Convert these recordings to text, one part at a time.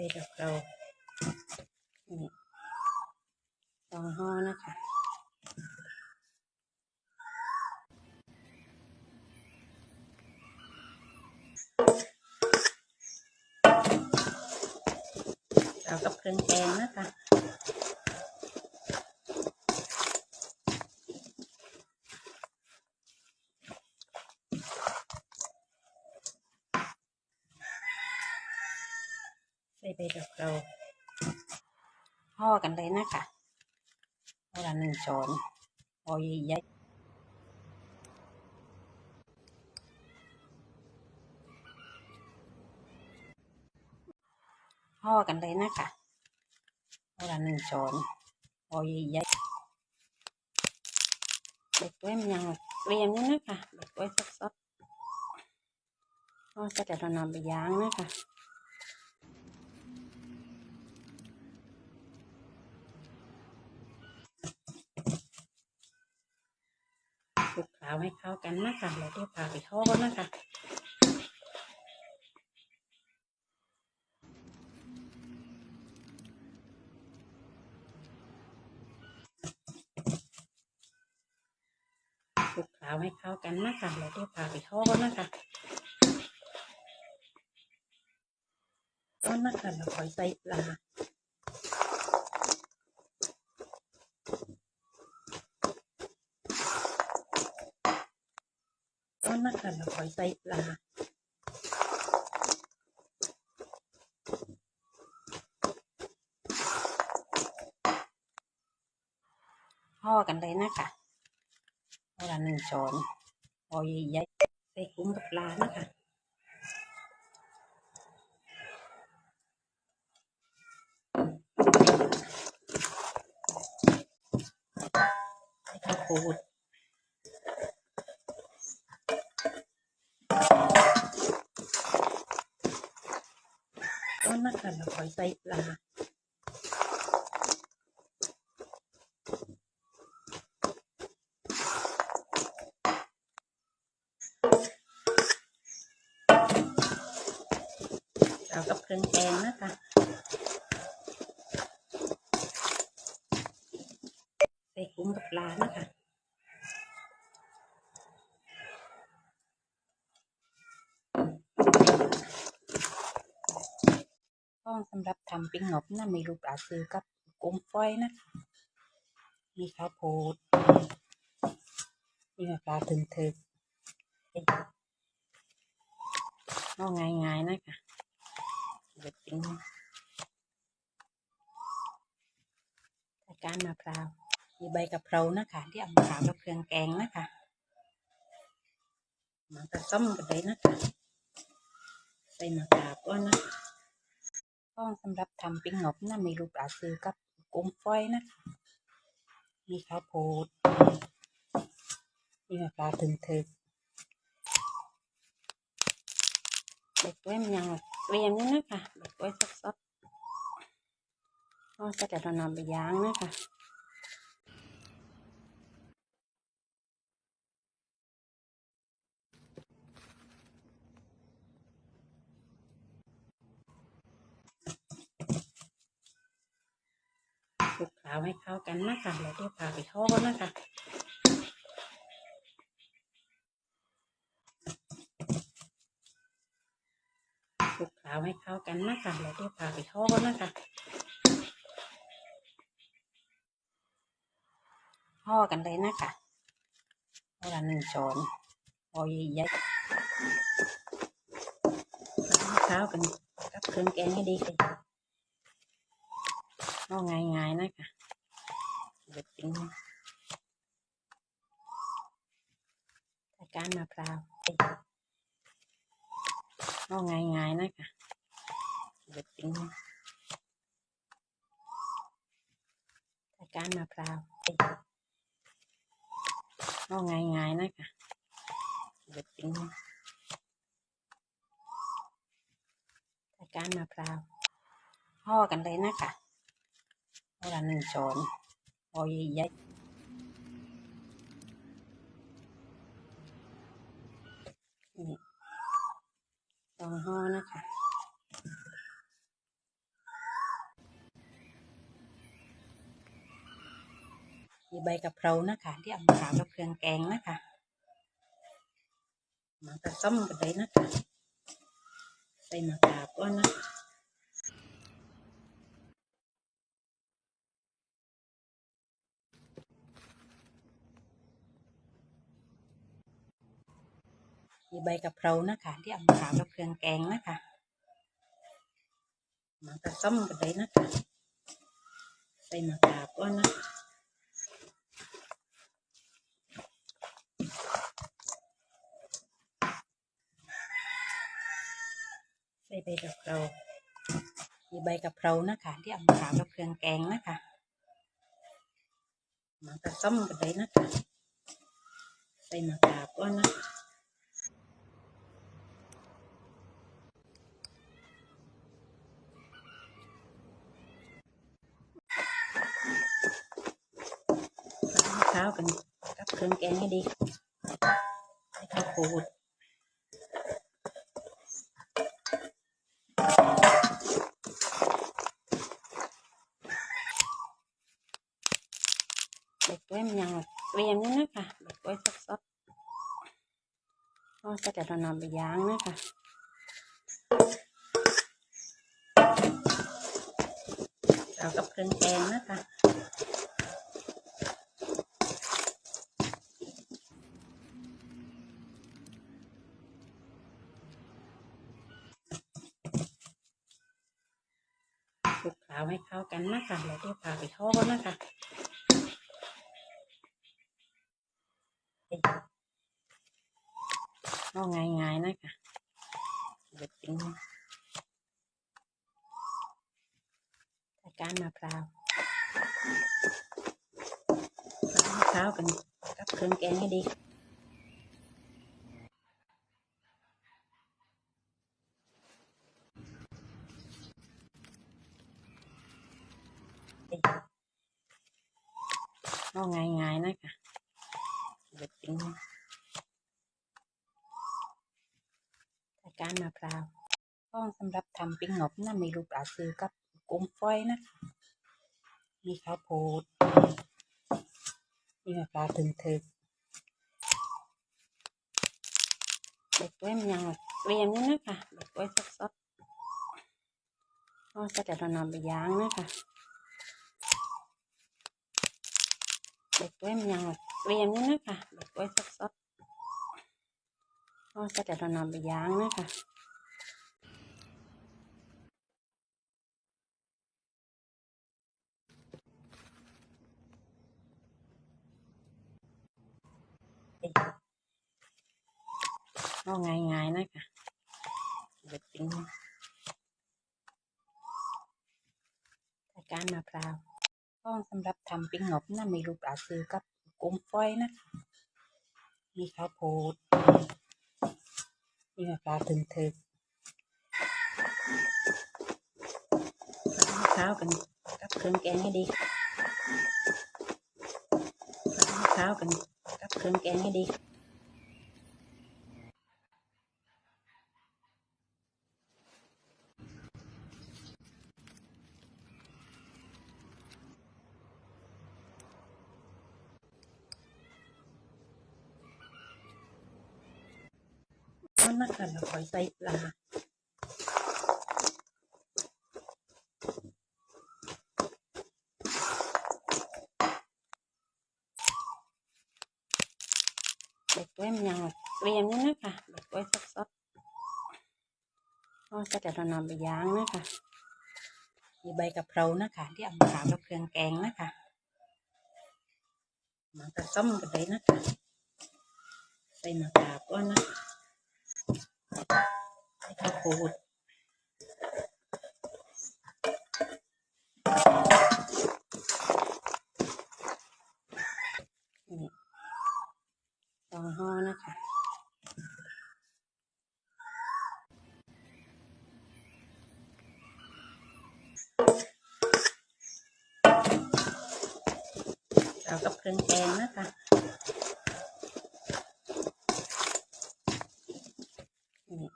ไปดอกเรานี่สองห่อนะคะเอากับเครื่องแกงนะคะ ใส่ไป กับเราห่อกันเลยนะคะห่อละหนึ่งช้อนห่อใหญ่ๆห่อกันเลยนะคะห่อละหนึ่งช้อนห่อใหญ่เด็กไว้มันยังเรียมนี่นะคะเด็กไว้สดๆห่อเสร็จแล้วเรานำไปย่างนะคะ เคล้าให้เข้ากันนะคะแล้วเดี๋ยวพาไปทอดนะคะคลุกเคล้าให้เข้ากันนะคะแล้วเดี๋ยวพาไปทอดนะคะต้นนะคะเราคอยใส่ปลา ต้นนะเราคอยใส่ปลาห่อกันเลยนะคะห่อละหนึ่งช้อนห่อใหญ่ใส่กุ้งกับปลานะคะใส่ข้าวโพด ต้นนะคะเราคอยใส่ปลาเอากับเครื่องแกงนะคะใส่กุ้งกับปลานะคะ ก็สำหรับทำปิ้งงบนะมีลูกปลาซื้อกับกุ้งฝอยนะคะมีข้าวโพดมีปลาถึงถึกก็ง่ายๆนะคะเด็ดปิ้งใส่ก้านมะพร้าวมีใบกะเพรานะคะที่เอามาทำกับเครื่องแกงนะคะมันจะส้มกันเลยนะคะใส่มะพร้าวก่อนนะคะ้องสำหรับทำปิ้งงบนะมีลูกปลาซื้อกับกุ้งฝอยนะ มีข้าวโพดมีปลาถึงถึงเด็กไว้มันยังเรียมนี่นะคะเด็กไว้สดๆก็จะแต่เรานำไปย่างนะคะ คลุกเคล้าให้เข้ากันนะคะแล้วเดี๋ยวพาไปทอดนะคะคลุกเคล้าให้เข้ากันนะคะแล้วเดี๋ยวพาไปทอดนะคะห่อกันเลยนะคะห่อละหนึ่งช้อนห่อใหญ่ๆเข้ากันกับเครื่องแกงให้ดีเลยห่อง่ายๆนะคะ เด็ดปิ้งใส่กานมะพร้าวห่อง่ายๆนะคะเด็ดปิ้งใส่กานมะพร้าวห่อง่ายๆนะคะเด็ดปิ้งใส่กานมะพร้าวห่อกันเลยนะคะห่อละหนึ่งช้อน Ой-ой-ой. Нет. องห้อนะคะ มีใบกะเพรานะคะ ที่เอามาทำวกับเครื่องแกงนะคะมาตะส้มกันไปนะคะ ใส่มะขามก้อนนะะ มีใบกะเพรานะคะ ที่เอามาขาวกับเครื่องแกงนะคะมาผสมกันเลยนะคะใส่มะขามก่อนนะใส่ใบกะเพรามีใบกะเพรานะคะ ที่เอามาขาวกับเครื่องแกงนะคะมาผสมกันเลยนะคะใส่มะขามก่อนนะคะมะ ขาวกันกับเครื่องแกงให้ดีใส่ข้าวโพดเด็กแว้มยังเตรียมนี่นะคะเด็กไว้สดๆก็จะเรานำไปย่างนะคะเอากับเครื่องแกงนะคะ เคล้าให้เข้ากันนะคะแล้วเดี๋ยวพาไปทอดนะคะก็ง่ายๆนะคะเด็ดจริงการมะพร้าวมะพร้าวกันกับเครื่องแกงให้ดี ก็ง่ายๆนะคะเด็ดจริงการมะพร้าวต้องสำหรับทำปิ้งงบนะมีรูปปลาซื้อกับกุ้งฝอยนะคะมีข้าวโพดมีมะพร้าวถึงถึกเด็กแว้มยังเตรียมนี่นะคะเด็กไว้สดๆก็จะแต่เรานำไปย่างนะคะ เด็กแว้มยังเตรียมนี่นะคะเด็กไว้สดๆก็จะแต่เร อ่างสำหรับทำปิ้งงบนะมีรูปปลาซื้อกับกุ้งฝอยนะมีข้าวโพดมีปลาถึงถึงข้าวกันกับเครื่องแกงให้ดีข้าวกันกับเครื่องแกงให้ดี ก็นะคะเราคอยใส่ปลาเด็กแว้มยังเตรียมนี่นะคะเด็กไว้สดๆก็จะแต่เรานำไปย่างนะคะมีใบกะเพรานะคะ ที่เอามาขาวกับเครื่องแกงนะคะมาผสมกันเลยนะคะใส่มะขามก่อนนะคะใส่ ข้าวโพดสองห่อนะคะเอากับเครื่องแกงนะคะ นี่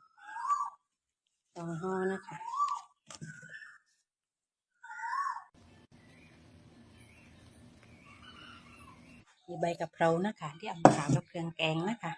สองห่อนะคะ มี ใบกะเพรานะคะ ที่เอามาขาวกับเครื่องแกงนะคะ